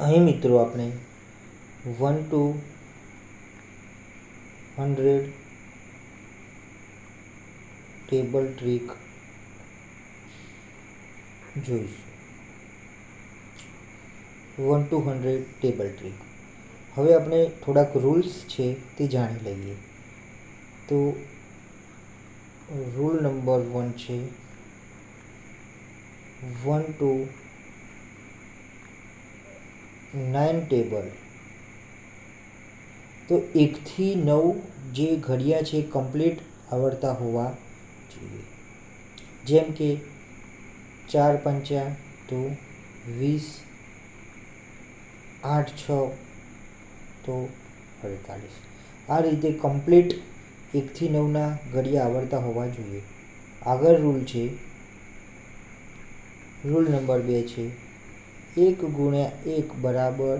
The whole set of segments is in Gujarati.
અહીં મિત્રો આપણે one two hundred table trick જોઈશું. One two hundred table trick હવે આપણે થોડાક રૂલ્સ છે તે જાણી લઈએ. તો રૂલ નંબર વન છે. One two nine table. તો એકથી નવ જે ઘડિયા છે કમ્પ્લીટ આવડતા હોવા જોઈએ. જેમ કે ચાર પંચા તો વીસ, આઠ છ તો અડતાલીસ. આ રીતે કમ્પ્લીટ એકથી નવના ઘડિયા આવડતા હોવા જોઈએ. આગળ રૂલ છે. રૂલ નંબર બે છે. એક ગુણ્યા એક બરાબર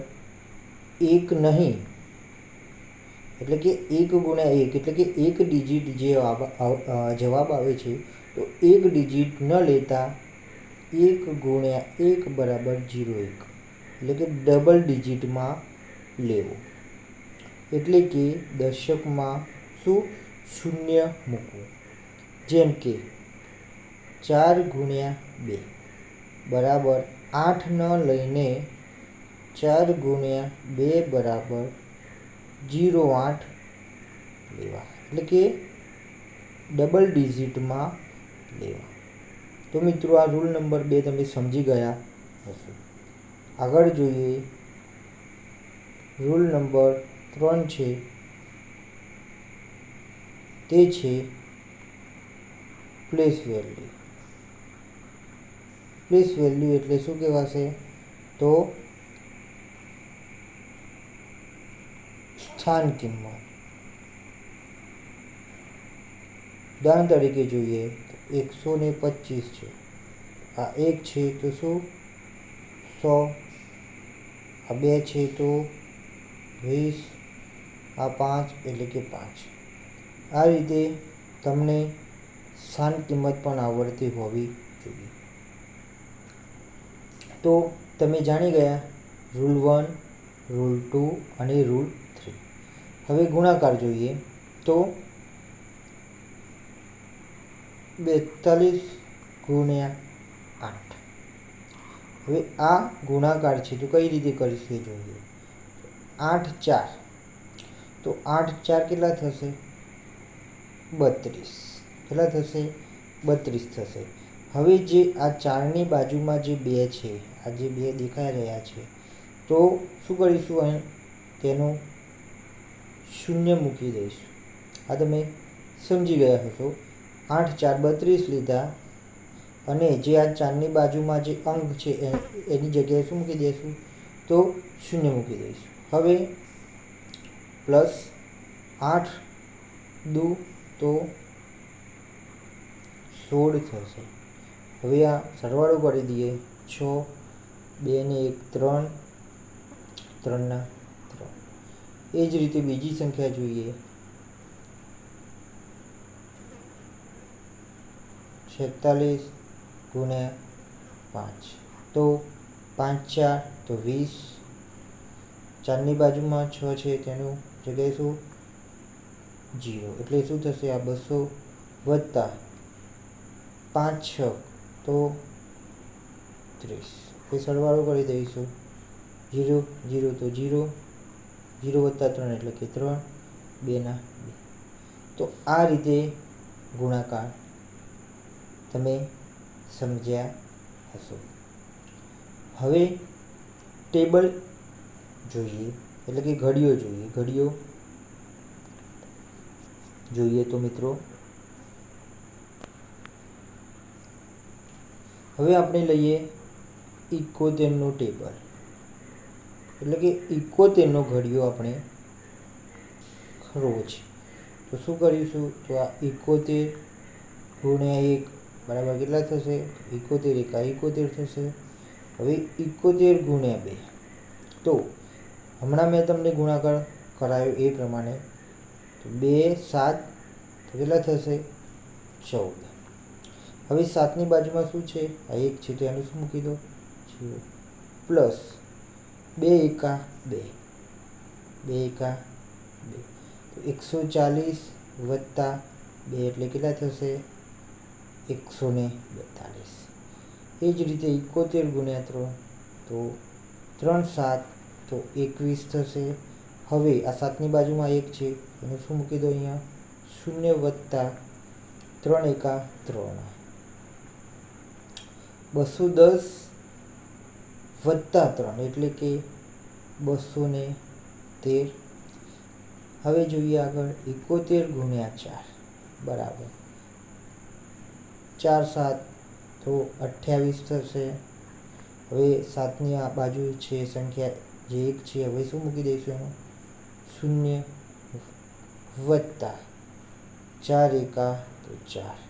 એક નહીં. એટલે કે એક ગુણ્યા એક, એટલે કે એક ડિજિટ જે જવાબ આવે છે, તો એક ડિજિટ ન લેતા એક ગુણ્યા એક બરાબર જીરો એક. એટલે કે ડબલ ડિજિટમાં લેવો. એટલે કે દશકમાં શું? શૂન્ય મૂકવું. જેમ કે ચાર ગુણ્યા બે બરાબર આઠ ન લઈને ચાર ગુણ્યા બે બરાબર જીરો આઠ લેવા. એટલે કે ડબલ ડિજિટમાં લેવા. તો મિત્રો આ રૂલ નંબર બે તમે સમજી ગયા હશો. આગળ જોઈએ. રૂલ નંબર ત્રણ છે. તે છે પ્લેસ વેલ્યુ પ્લેસ વેલ્યુ એટલે શું કહેવાશે? તો સ્થાન કિંમત. ઉદાહરણ તરીકે જોઈએ તો એકસો ને પચીસ છે. આ એક છે તો શું? સો. આ બે છે તો વીસ. આ પાંચ એટલે કે પાંચ. આ રીતે તમને સ્થાન કિંમત પણ આવડતી હોવી તો તમે જાણી ગયા રૂલ વન રૂલ ટુ અને રૂલ થ્રી હવે ગુણાકાર જોઈએ તો બેતાલીસ ગુણ્યા આઠ. હવે આ ગુણાકાર છે તો કઈ રીતે કરીશું એ જોઈએ. આઠ ચાર. તો આઠ ચાર કેટલા થશે? બત્રીસ. કેટલા થશે? બત્રીસ થશે. હવે જે આ ચારની બાજુમાં જે બે છે, આ જે બે દેખાઈ રહ્યા છે, તો શું કરીશું અહીં? તેનું શૂન્ય મૂકી દઈશું. આ તમે સમજી ગયા હશો. આઠ, ચાર, બત્રીસ લીધા અને જે આ ચારની બાજુમાં જે અંક છે એની જગ્યાએ શું મૂકી દઈશું? તો શૂન્ય મૂકી દઈશું. હવે પ્લસ આઠ દુ તો સોળ થશે. હવે આ સરવાળો કરી દઈએ. છ, બે ને એક, ત્રણ. ત્રણના ત્રણ. એ જ રીતે બીજી સંખ્યા જોઈએ. છેતાલીસ ગુણ્યા પાંચ. તો પાંચ ચાર, તો વીસ. ચારની બાજુમાં છ છે, તેનું જગ્યાએ શું? જીરો. એટલે શું થશે? આ બસો વત્તા પાંચ છ. તો ત્રીસ. એ સરવાળો કરી દઈશું. જીરો જીરો તો જીરો. જીરો વત્તા ત્રણ એટલે કે ત્રણ. બેના બે. તો આ રીતે ગુણાકાર તમે સમજ્યા હશો. હવે ટેબલ જોઈએ, એટલે કે ઘડીઓ જોઈએ. ઘડીઓ જોઈએ તો મિત્રો હવે આપણે લઈએ ઇકોતેરનું ટેબલ. એટલે કે ઇકોતેરનો ઘડિયો આપણે ખરવો છે. તો શું કરીશું? તો આ ઇકોતેર ગુણ્યા એક બરાબર કેટલા થશે? ઇકોતેર એકા ઇકોતેર થશે. હવે ઇકોતેર ગુણ્યા બે. તો હમણાં મેં તમને ગુણાકાર કરાયો એ પ્રમાણે. તો બે સાત કેટલા થશે? ચૌદ. હવે સાતની બાજુમાં શું છે? આ એક છે તો એનું શું મૂકી દો જીરો. પ્લસ બે એકા બે. બે એકા બે. તો એકસો ચાલીસ વત્તા બે એટલે કેટલા થશે? એકસો ને બેતાળીસ એ જ રીતે એકોતેર ગુણ્યા ત્રણ તો ત્રણ સાત તો એકવીસ થશે. હવે આ સાતની બાજુમાં એક છે. એનું શું મૂકી દો અહીંયા? શૂન્ય વત્તા ત્રણ એકા ત્રણ. બસો દસ વત્તા ત્રણ એટલે કે બસો ને તેર. હવે જોઈએ આગળ એકોતેર ગુણ્યા ચાર. બરાબર. ચાર સાત તો અઠ્યાવીસ થશે. હવે સાતની આ બાજુ છે સંખ્યા જે એક છે. હવે શું મૂકી દઈશું એનું શૂન્ય વત્તા ચાર એકા તો ચાર.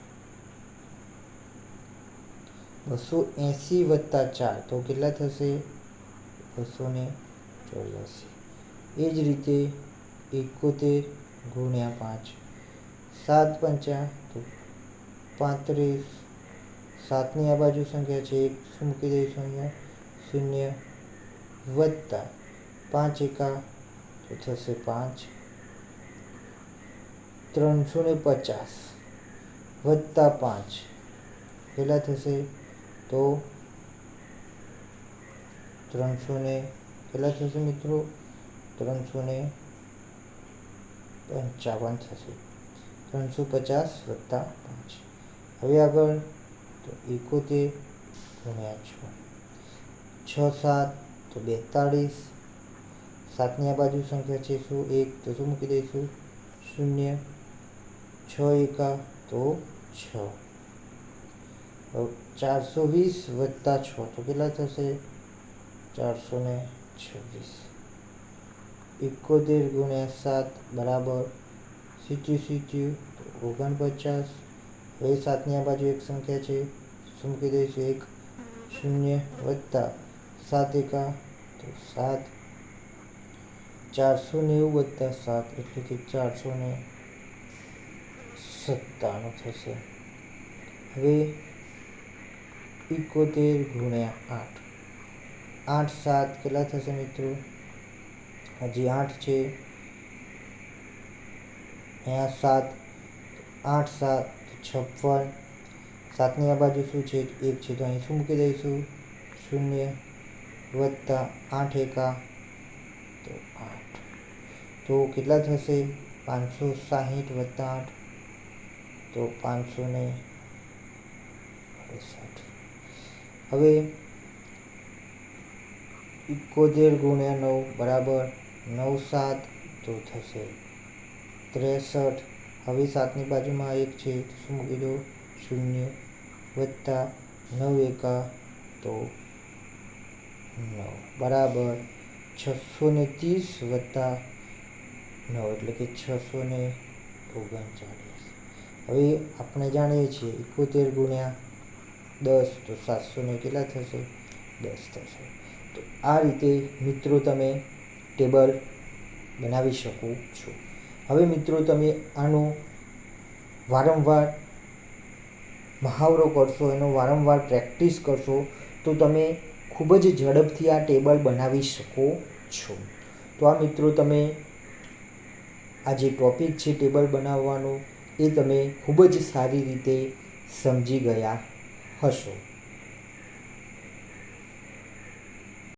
બસો એંસી વત્તા ચાર. તો કેટલા થશે? બસો ને ચોર્યાસી. એ જ રીતે એકોતેર ગુણ્યા પાંચ. સાત પંચા, તો પાંત્રીસ. સાતની આ બાજુ સંખ્યા છે એક. શું મૂકી દઈશું અહીંયા? શૂન્ય વત્તા. પાંચ એકા, તો થશે પાંચ. ત્રણસો ને પચાસ વત્તા પાંચ. કેટલા થશે? તો ત્રણસો ને કેટલા થશે મિત્રો? ત્રણસો ને પંચાવન થશે. ત્રણસો પચાસ વત્તા પાંચ. હવે આગળ તો એકોતેર ગુણ્યા છ. છ સાત તો બેતાળીસ. સાતની આ બાજુ સંખ્યા છે શું? એક. તો શું મૂકી દઈશું? શૂન્ય. છ એકા તો છ. ચારસો વીસ વત્તા છ, તો કેટલા થશે? ચારસો ને છવ્વીસ. એકોતેર ગુણ્યા સાત બરાબર સિત્યું સિત્યું ઓગણપચાસ. હવે સાતની આ બાજુ એક સંખ્યા છે. શું મૂકી દઈશું? એક શૂન્ય વત્તા સાત એકા, તો સાત. ચારસો નેવું વત્તા સાત, એટલે કે ચારસો ને સત્તાણું થશે. હવે એકોતેર ગુણ્યા આઠ. આઠ સાત કેટલા થશે મિત્રો? હજી આઠ છે. અહીંયા સાત, આઠ સાત, છપ્પન. સાતની આ બાજુ શું છે? એક છે. તો અહીં શું મૂકી દઈશું? શૂન્ય વત્તા આઠ એકા. તો આઠ. તો કેટલા થશે? પાંચસો સાહીઠ વત્તા આઠ. તો પાંચસો ને અડસઠ. હવે એકોતેર ગુણ્યા નવ બરાબર નવ સાત તો થશે. ત્રેસઠ. હવે સાતની બાજુમાં એક છે શું મૂકી દો શૂન્ય વત્તા નવ એકા તો નવ. બરાબર છસો ને ત્રીસ વત્તા નવ, એટલે કે છસો ને ઓગણચાલીસ. હવે આપણે જાણીએ છીએ એકોતેર ગુણ્યા દસ તો સાતસો ને કેટલા થશે? દસ થશે. તો આ રીતે મિત્રો તમે ટેબલ બનાવી શકો છો. હવે મિત્રો તમે આનો વારંવાર મહાવરો કરશો, એનો વારંવાર પ્રેક્ટિસ કરશો, તો તમે ખૂબ જ ઝડપથી આ ટેબલ બનાવી શકો છો. તો આ મિત્રો તમે આ જે ટૉપિક છે ટેબલ બનાવવાનો, એ તમે ખૂબ જ સારી રીતે સમજી ગયા હશો.